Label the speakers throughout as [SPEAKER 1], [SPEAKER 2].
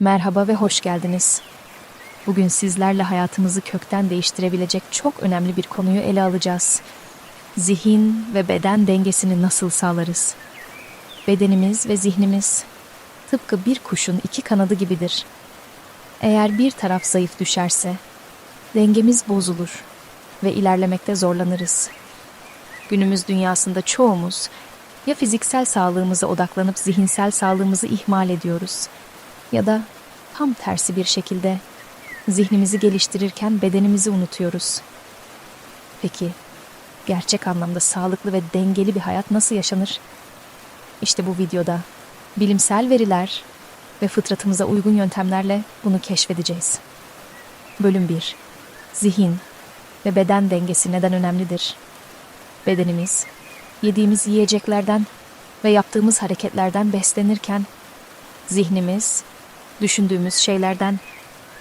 [SPEAKER 1] Merhaba ve hoş geldiniz. Bugün sizlerle hayatımızı kökten değiştirebilecek çok önemli bir konuyu ele alacağız. Zihin ve beden dengesini nasıl sağlarız? Bedenimiz ve zihnimiz tıpkı bir kuşun iki kanadı gibidir. Eğer bir taraf zayıf düşerse dengemiz bozulur ve ilerlemekte zorlanırız. Günümüz dünyasında çoğumuz ya fiziksel sağlığımıza odaklanıp zihinsel sağlığımızı ihmal ediyoruz ya da tam tersi bir şekilde zihnimizi geliştirirken bedenimizi unutuyoruz. Peki gerçek anlamda sağlıklı ve dengeli bir hayat nasıl yaşanır? İşte bu videoda bilimsel veriler ve fıtratımıza uygun yöntemlerle bunu keşfedeceğiz. Bölüm 1. Zihin ve beden dengesi neden önemlidir? Bedenimiz yediğimiz yiyeceklerden ve yaptığımız hareketlerden beslenirken zihnimiz düşündüğümüz şeylerden,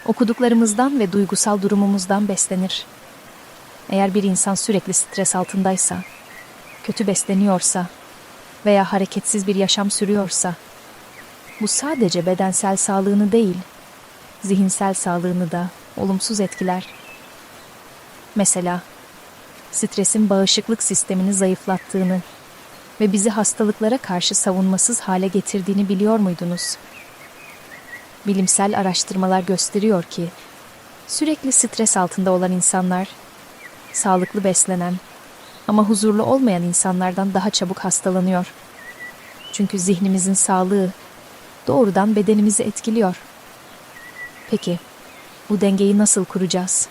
[SPEAKER 1] okuduklarımızdan ve duygusal durumumuzdan beslenir. Eğer bir insan sürekli stres altındaysa, kötü besleniyorsa veya hareketsiz bir yaşam sürüyorsa, bu sadece bedensel sağlığını değil, zihinsel sağlığını da olumsuz etkiler. Mesela stresin bağışıklık sistemini zayıflattığını ve bizi hastalıklara karşı savunmasız hale getirdiğini biliyor muydunuz? Bilimsel araştırmalar gösteriyor ki sürekli stres altında olan insanlar sağlıklı beslenen ama huzurlu olmayan insanlardan daha çabuk hastalanıyor. Çünkü zihnimizin sağlığı doğrudan bedenimizi etkiliyor. Peki bu dengeyi nasıl kuracağız?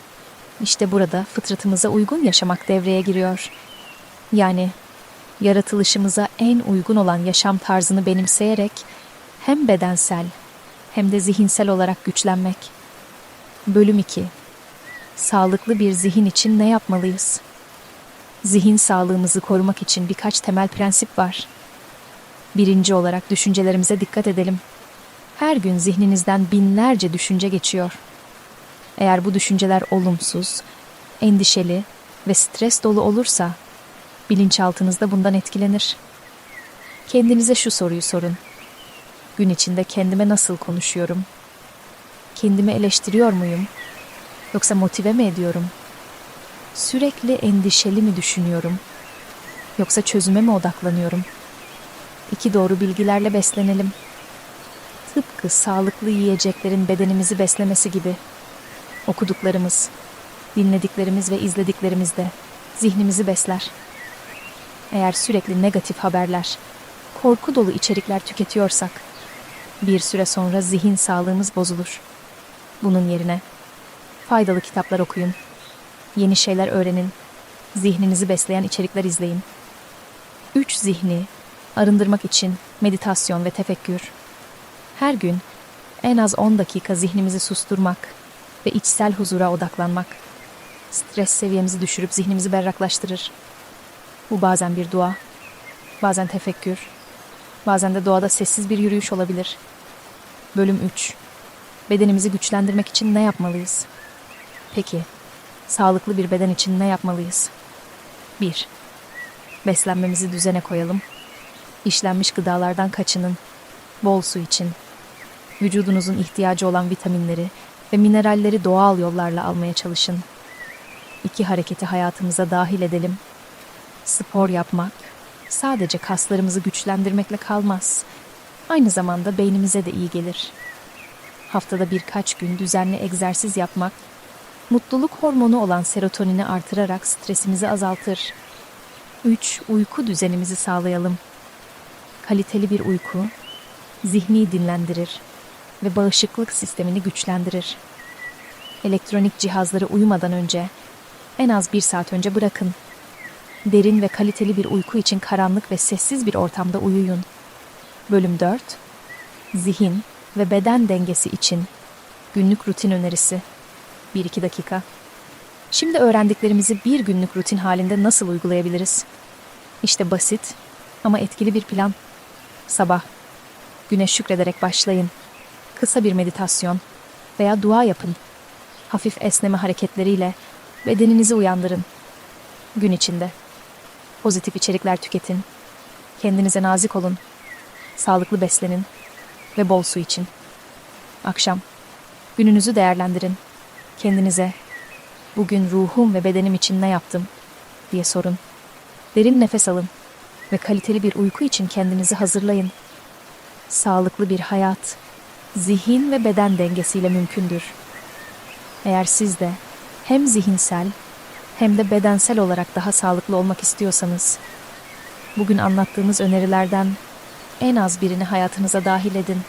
[SPEAKER 1] İşte burada fıtratımıza uygun yaşamak devreye giriyor. Yani yaratılışımıza en uygun olan yaşam tarzını benimseyerek hem bedensel hem de zihinsel olarak güçlenmek. Bölüm 2. Sağlıklı bir zihin için ne yapmalıyız? Zihin sağlığımızı korumak için birkaç temel prensip var. Birinci olarak düşüncelerimize dikkat edelim. Her gün zihninizden binlerce düşünce geçiyor. Eğer bu düşünceler olumsuz, endişeli ve stres dolu olursa bilinçaltınızda bundan etkilenir. Kendinize şu soruyu sorun. Gün içinde kendime nasıl konuşuyorum? Kendimi eleştiriyor muyum? Yoksa motive mi ediyorum? Sürekli endişeli mi düşünüyorum? Yoksa çözüme mi odaklanıyorum? İki doğru bilgilerle beslenelim. Tıpkı sağlıklı yiyeceklerin bedenimizi beslemesi gibi. Okuduklarımız, dinlediklerimiz ve izlediklerimiz de zihnimizi besler. Eğer sürekli negatif haberler, korku dolu içerikler tüketiyorsak, bir süre sonra zihin sağlığımız bozulur. Bunun yerine faydalı kitaplar okuyun, yeni şeyler öğrenin, zihninizi besleyen içerikler izleyin. Üç zihni arındırmak için meditasyon ve tefekkür. Her gün en az 10 dakika zihnimizi susturmak ve içsel huzura odaklanmak. Stres seviyemizi düşürüp zihnimizi berraklaştırır. Bu bazen bir dua, bazen tefekkür, bazen de doğada sessiz bir yürüyüş olabilir. Bölüm 3 Bedenimizi güçlendirmek için ne yapmalıyız? Peki, sağlıklı bir beden için ne yapmalıyız? 1. Beslenmemizi düzene koyalım. İşlenmiş gıdalardan kaçının. Bol su için. Vücudunuzun ihtiyacı olan vitaminleri ve mineralleri doğal yollarla almaya çalışın. İki hareketi hayatımıza dahil edelim. Spor yapmak sadece kaslarımızı güçlendirmekle kalmaz. Aynı zamanda beynimize de iyi gelir. Haftada birkaç gün düzenli egzersiz yapmak, mutluluk hormonu olan serotonini artırarak stresimizi azaltır. 3. Uyku düzenimizi sağlayalım. Kaliteli bir uyku, zihni dinlendirir ve bağışıklık sistemini güçlendirir. Elektronik cihazları uyumadan önce, en az bir saat önce bırakın. Derin ve kaliteli bir uyku için karanlık ve sessiz bir ortamda uyuyun. Bölüm 4 Zihin ve beden dengesi için günlük rutin önerisi 1-2 dakika. Şimdi öğrendiklerimizi bir günlük rutin halinde nasıl uygulayabiliriz? İşte basit ama etkili bir plan. Sabah güneş şükrederek başlayın. Kısa bir meditasyon veya dua yapın. Hafif esneme hareketleriyle bedeninizi uyandırın. Gün içinde pozitif içerikler tüketin. Kendinize nazik olun. Sağlıklı beslenin ve bol su için. Akşam. Gününüzü değerlendirin. Kendinize bugün ruhum ve bedenim için ne yaptım diye sorun. Derin nefes alın ve kaliteli bir uyku için kendinizi hazırlayın. Sağlıklı bir hayat zihin ve beden dengesiyle mümkündür. Eğer siz de hem zihinsel hem de bedensel olarak daha sağlıklı olmak istiyorsanız bugün anlattığımız önerilerden en az birini hayatınıza dahil edin.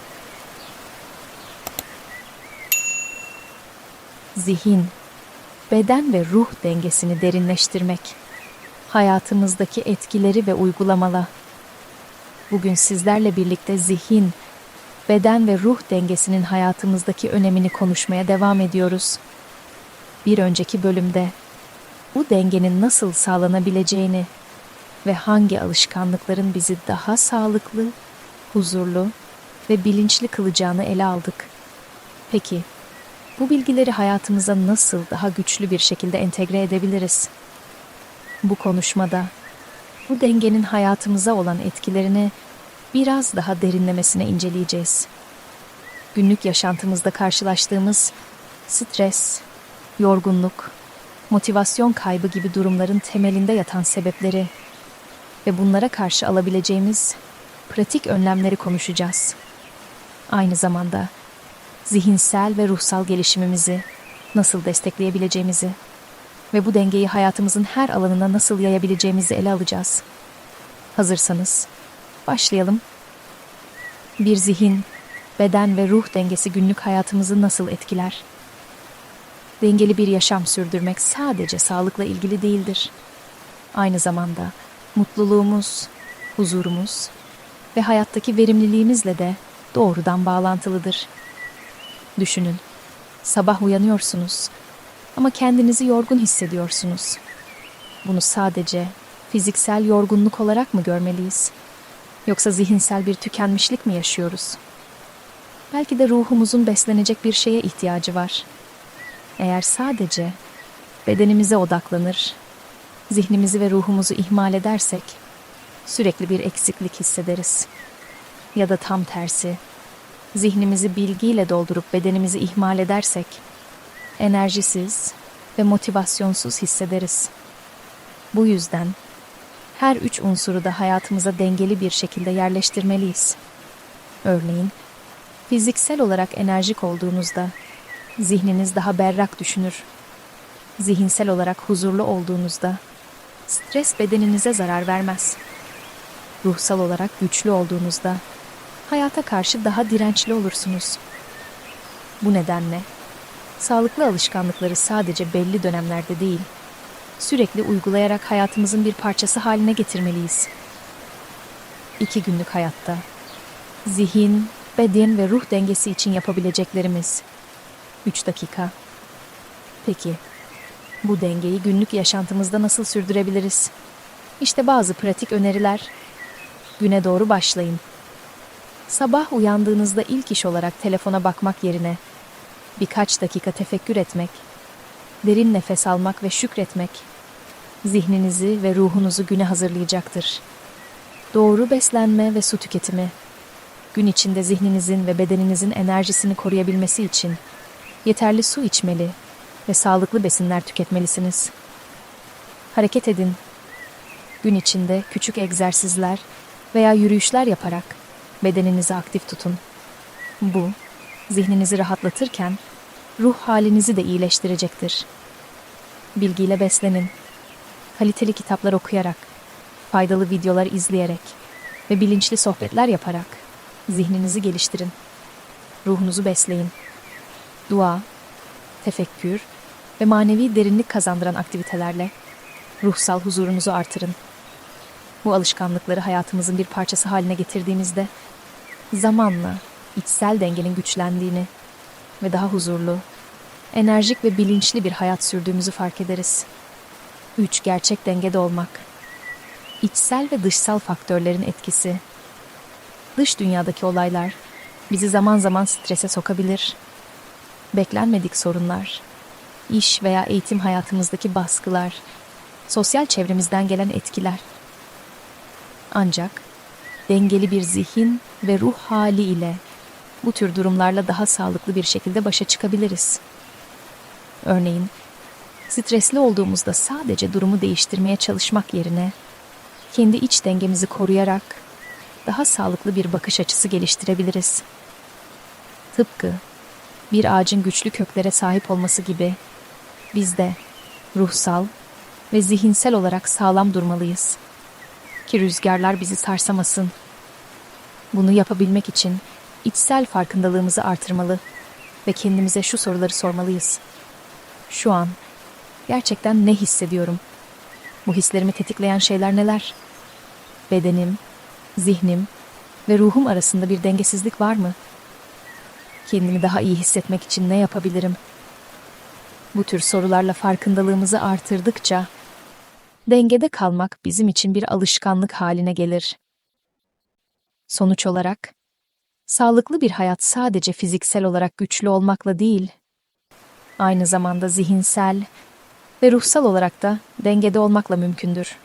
[SPEAKER 1] Zihin, beden ve ruh dengesini derinleştirmek. Hayatımızdaki etkileri ve uygulamalar. Bugün sizlerle birlikte zihin, beden ve ruh dengesinin hayatımızdaki önemini konuşmaya devam ediyoruz. Bir önceki bölümde bu dengenin nasıl sağlanabileceğini ve hangi alışkanlıkların bizi daha sağlıklı, huzurlu ve bilinçli kılacağını ele aldık. Peki, bu bilgileri hayatımıza nasıl daha güçlü bir şekilde entegre edebiliriz? Bu konuşmada bu dengenin hayatımıza olan etkilerini biraz daha derinlemesine inceleyeceğiz. Günlük yaşantımızda karşılaştığımız stres, yorgunluk, motivasyon kaybı gibi durumların temelinde yatan sebepleri ve bunlara karşı alabileceğimiz pratik önlemleri konuşacağız. Aynı zamanda zihinsel ve ruhsal gelişimimizi nasıl destekleyebileceğimizi ve bu dengeyi hayatımızın her alanına nasıl yayabileceğimizi ele alacağız. Hazırsanız başlayalım. Bir zihin, beden ve ruh dengesi günlük hayatımızı nasıl etkiler? Dengeli bir yaşam sürdürmek sadece sağlıkla ilgili değildir. Aynı zamanda mutluluğumuz, huzurumuz ve hayattaki verimliliğimizle de doğrudan bağlantılıdır. Düşünün. Sabah uyanıyorsunuz ama kendinizi yorgun hissediyorsunuz. Bunu sadece fiziksel yorgunluk olarak mı görmeliyiz? Yoksa zihinsel bir tükenmişlik mi yaşıyoruz? Belki de ruhumuzun beslenecek bir şeye ihtiyacı var. Eğer sadece bedenimize odaklanır, zihnimizi ve ruhumuzu ihmal edersek sürekli bir eksiklik hissederiz. Ya da tam tersi, zihnimizi bilgiyle doldurup bedenimizi ihmal edersek enerjisiz ve motivasyonsuz hissederiz. Bu yüzden her üç unsuru da hayatımıza dengeli bir şekilde yerleştirmeliyiz. Örneğin, fiziksel olarak enerjik olduğunuzda zihniniz daha berrak düşünür. Zihinsel olarak huzurlu olduğunuzda stres bedeninize zarar vermez. Ruhsal olarak güçlü olduğunuzda hayata karşı daha dirençli olursunuz. Bu nedenle sağlıklı alışkanlıkları sadece belli dönemlerde değil, sürekli uygulayarak hayatımızın bir parçası haline getirmeliyiz. İki günlük hayatta zihin, beden ve ruh dengesi için yapabileceklerimiz. 3 dakika. Peki, bu dengeyi günlük yaşantımızda nasıl sürdürebiliriz? İşte bazı pratik öneriler. Güne doğru başlayın. Sabah uyandığınızda ilk iş olarak telefona bakmak yerine birkaç dakika tefekkür etmek, derin nefes almak ve şükretmek zihninizi ve ruhunuzu güne hazırlayacaktır. Doğru beslenme ve su tüketimi gün içinde zihninizin ve bedeninizin enerjisini koruyabilmesi için yeterli su içmeli ve sağlıklı besinler tüketmelisiniz. Hareket edin. Gün içinde küçük egzersizler veya yürüyüşler yaparak bedeninizi aktif tutun. Bu, zihninizi rahatlatırken ruh halinizi de iyileştirecektir. Bilgiyle beslenin. Kaliteli kitaplar okuyarak, faydalı videolar izleyerek ve bilinçli sohbetler yaparak zihninizi geliştirin. Ruhunuzu besleyin. Dua, tefekkür ve manevi derinlik kazandıran aktivitelerle ruhsal huzurunuzu artırın. Bu alışkanlıkları hayatımızın bir parçası haline getirdiğimizde zamanla içsel dengenin güçlendiğini ve daha huzurlu, enerjik ve bilinçli bir hayat sürdüğümüzü fark ederiz. 3. Gerçek dengede olmak. İçsel ve dışsal faktörlerin etkisi. Dış dünyadaki olaylar bizi zaman zaman strese sokabilir. Beklenmedik sorunlar, iş veya eğitim hayatımızdaki baskılar, sosyal çevremizden gelen etkiler. Ancak dengeli bir zihin ve ruh hali ile bu tür durumlarla daha sağlıklı bir şekilde başa çıkabiliriz. Örneğin, stresli olduğumuzda sadece durumu değiştirmeye çalışmak yerine kendi iç dengemizi koruyarak daha sağlıklı bir bakış açısı geliştirebiliriz. Tıpkı bir ağacın güçlü köklere sahip olması gibi biz de ruhsal ve zihinsel olarak sağlam durmalıyız. Ki rüzgarlar bizi sarsamasın. Bunu yapabilmek için içsel farkındalığımızı artırmalı ve kendimize şu soruları sormalıyız. Şu an gerçekten ne hissediyorum? Bu hislerimi tetikleyen şeyler neler? Bedenim, zihnim ve ruhum arasında bir dengesizlik var mı? Kendimi daha iyi hissetmek için ne yapabilirim? Bu tür sorularla farkındalığımızı artırdıkça dengede kalmak bizim için bir alışkanlık haline gelir. Sonuç olarak sağlıklı bir hayat sadece fiziksel olarak güçlü olmakla değil, aynı zamanda zihinsel ve ruhsal olarak da dengede olmakla mümkündür.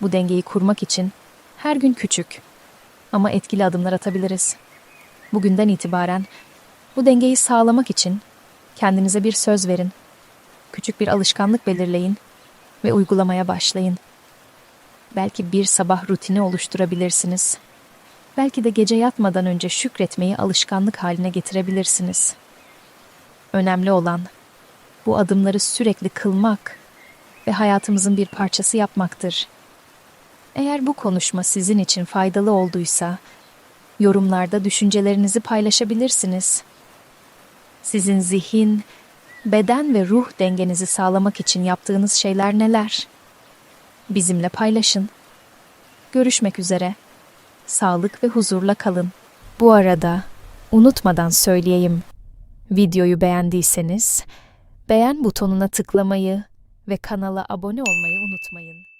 [SPEAKER 1] Bu dengeyi kurmak için her gün küçük ama etkili adımlar atabiliriz. Bugünden itibaren bu dengeyi sağlamak için kendinize bir söz verin. Küçük bir alışkanlık belirleyin ve uygulamaya başlayın. Belki bir sabah rutini oluşturabilirsiniz. Belki de gece yatmadan önce şükretmeyi alışkanlık haline getirebilirsiniz. Önemli olan bu adımları sürekli kılmak ve hayatımızın bir parçası yapmaktır. Eğer bu konuşma sizin için faydalı olduysa, yorumlarda düşüncelerinizi paylaşabilirsiniz. Sizin zihin, beden ve ruh dengenizi sağlamak için yaptığınız şeyler neler? Bizimle paylaşın. Görüşmek üzere. Sağlık ve huzurla kalın. Bu arada unutmadan söyleyeyim. Videoyu beğendiyseniz beğen butonuna tıklamayı ve kanala abone olmayı unutmayın.